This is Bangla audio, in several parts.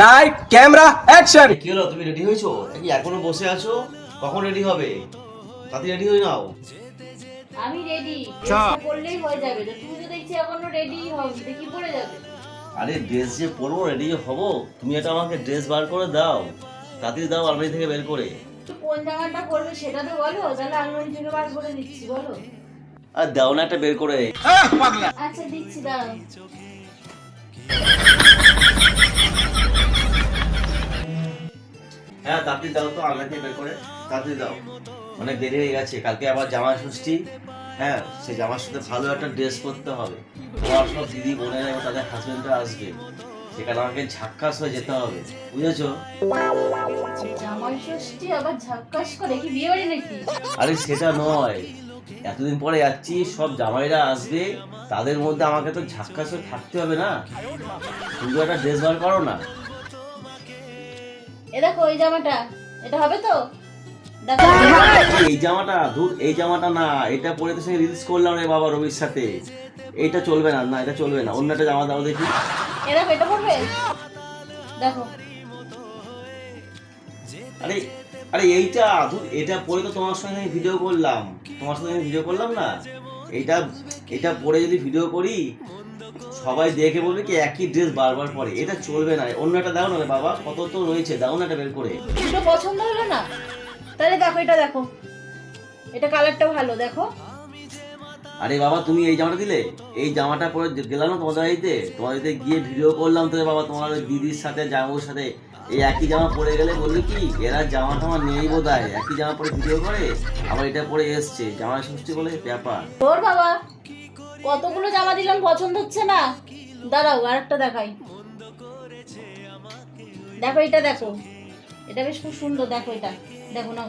লাইট ক্যামেরা অ্যাকশন কি হলো? তুমি রেডি হয়েছো? নাকি এখনও বসে আছো? কখন রেডি হবে? তাড়াতাড়ি রেডি হয়ে নাও। আমি রেডি করলেই হয়ে যাবে। তো তুমি তো দেখছি এখনও রেডি হও দেখি পড়ে যাবে? আরে ড্রেস যে পরবো রেডি হব? তুমি এটা আমাকে ড্রেস বার করে দাও। তাড়াতাড়ি দাও আলমারি থেকে বের করে। তো কোন জামাটা পরবে সেটা তো বলো। তাহলে আলমারি থেকে বার করে দিচ্ছি বলো। আর দাও না একটা বের করে। আচ্ছা দিচ্ছি দাঁড়াও হ্যাঁ তাড়াতাড়ি দাও তো থেকে বের করে। তাড়াতাড়ি দাও। অনেক দেরি হয়ে গেছে। কালকে আবার জামা ষষ্ঠী। হ্যাঁ সেই জামার সাথে ভালো একটা ড্রেস করতে হবে। তোমার সব দিদি বোনেরা এবং তাদের হাজবেন্ডরা আসবে। সেখানে আমাকে ঝাক্কাস হয়ে যেতে হবে। বুঝেছ? আবার ঝাক্কাস করে? কি বিয়ে বাড়ি নাকি? আরে সেটা নয়। এতদিন পরে যাচ্ছি সব জামাইরা আসবে। তাদের মধ্যে আমাকে তো ঝাক্কাস হয়ে থাকতে হবে না। সুন্দর একটা ড্রেস বার করো না। এ দেখো এই জামাটা। এটা হবে তো? এই জামাটা ধুর এই জামাটা না এটা পরে তো সঙ্গে রিলস করলাম রে বাবা রবির সাথে। এইটা চলবে না না এটা চলবে না অন্য একটা জামা দাও দেখি। এ দেখো এটা পরবে? দেখো। আরে আরে এইটা ধুর এটা পরে তো তোমার সঙ্গে আমি ভিডিও করলাম। তোমার সঙ্গে আমি ভিডিও করলাম না? এইটা এটা পরে যদি ভিডিও করি সবাই দেখে বলবে কি একই ড্রেস বারবার পরে। এটা চলবে না। অন্য একটা দাও না বাবা কত তো রয়েছে। দাও না এটা বের করে। দুটো পছন্দ হলো না? তাহলে দেখো এটা দেখো। এটা কালারটা ভালো দেখো। আরে বাবা তুমি এই জামাটা দিলে? এই জামাটা পরে গেলাম না তোমাদের বাড়িতে? তোমাদের বাড়িতে গিয়ে ভিডিও করলাম তো বাবা তোমার দিদির সাথে জামার সাথে। এই একই জামা পরে গেলে বলবে কি এরা জামা টামা নেই বোধ হয় একই জামা পরে ভিডিও করে আবার এটা পরে এসছে। জামা ষষ্ঠী বলে ব্যাপার। তোর বাবা কতগুলো জামা দিলাম পছন্দ হচ্ছে না? দাঁড়াও আরেকটা দেখাই। দেখো এটা দেখো। এটা বেশ খুব সুন্দর দেখো এটা। দেখো না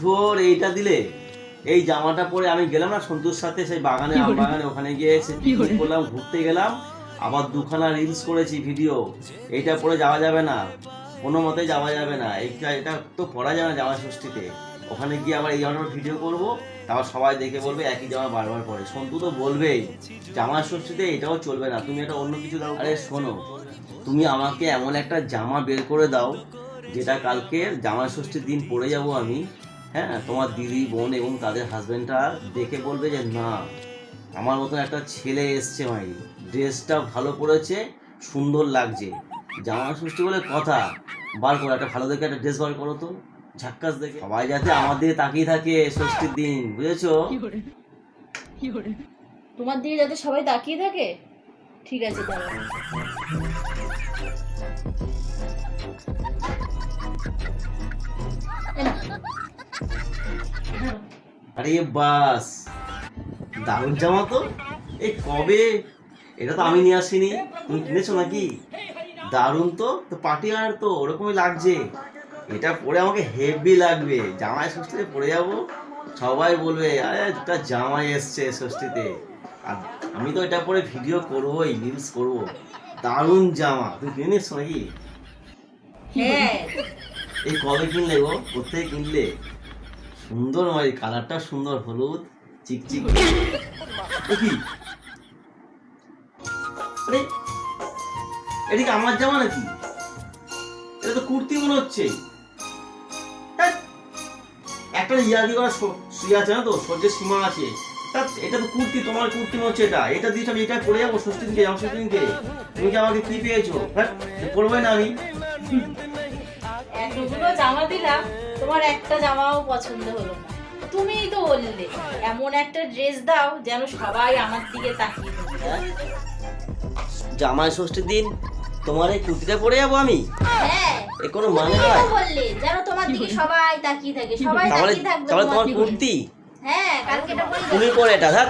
তোর এইটা দিলে। এই জামাটা পরে আমি গেলাম না সন্তুর সাথে সেই বাগানে আম বাগানে ওখানে গিয়ে এসে করলাম ঘুরতে গেলাম। আবার দুখানা রিলস করেছি ভিডিও এইটা পরে যাওয়া যাবে না। কোনো মতে যাওয়া যাবে না। এইটা এটা তো পরা যাবে না জামা ষষ্ঠীতে। ওখানে গিয়ে আবার এই জামাটার ভিডিও করব, তারপর সবাই দেখে বলবে একই জামা বারবার পরে। সন্তু তো বলবেই, জামা ষষ্ঠীতে এটাও চলবে না, তুমি এটা অন্য কিছু দাও। আরে শোনো, তুমি আমাকে এমন একটা জামা বের করে দাও, যেটা কালকে জামা ষষ্ঠীর দিন পরে যাব আমি হ্যাঁ? তোমার দিদি, বোন এবং তাদের হাজবেন্ডরা দেখে বলবে যে, না, আমার মতন একটা ছেলে এসছে মাই ড্রেসটা ভালো পরেছে, সুন্দর লাগছে। জামা ষষ্ঠী বলে কথা, বার করো, একটা ভালো দেখে একটা ড্রেস বার করো তো। ঝাক্কাস দেখে। সবাই যাতে আমার দিকে তাকিয়ে থাকে ষষ্ঠীর দিন বুঝেছ? তোমার দিকে যাতে সবাই তাকিয়ে থাকে? ঠিক আছে। আরে বাস দারুণ জামা তো। এই কবে? এটা তো আমি নিয়ে আসিনি। তুমি কিনেছো নাকি? দারুণ তো তো পার্টি আর তো ওরকমই লাগছে। এটা পরে আমাকে হেভি লাগবে। জামাই ষষ্ঠীতে পরে যাব সবাই বলবে আরে দুটা জামাই এসছে ষষ্ঠীতে। আর আমি তো এটা পরে ভিডিও করবোই রিলস করব। দারুণ জামা তুই কিনে নিচ্ছ নাকি? হ্যাঁ। এই কবে কিনলে গো? কোথায় কিনলে? সুন্দর ভাই কালারটা সুন্দর হলুদ চিকচিক। কি? আরে এটা কি আমার জামা নাকি? এটা তো কুর্তি মনে হচ্ছে। একটা ইয়াদি করা শুয়ে আছে না তো সহ্যের সীমা আছে। তা এটা তো কুর্তি তোমার কুর্তি হচ্ছে এটা। এটা দিয়েছ আমি এটা পরে যাব ষষ্ঠী দিনকে জামা ষষ্ঠী দিনকে তুমি কি আমাকে কি পেয়েছ? হ্যাঁ পরবে না আমি। এতগুলো জামা দিলাম তোমার একটা জামাও পছন্দ হলো না। তুমিই তো বললে এমন একটা ড্রেস দাও যেন সবাই আমার দিকে তাকিয়ে হ্যাঁ? জামাই ষষ্ঠীর দিন তোমার এই কুর্তিটা পরে যাব আমি। হ্যাঁ এ কোনো মানে হয় বললে যেন তোমার দিকে সবাই তাকিয়ে থাকে সবাই তাকিয়ে থাকবে তাহলে তোমার তোমার কুর্তি। হ্যাঁ কালকে এটা পরে তুমি পরে এটা থাক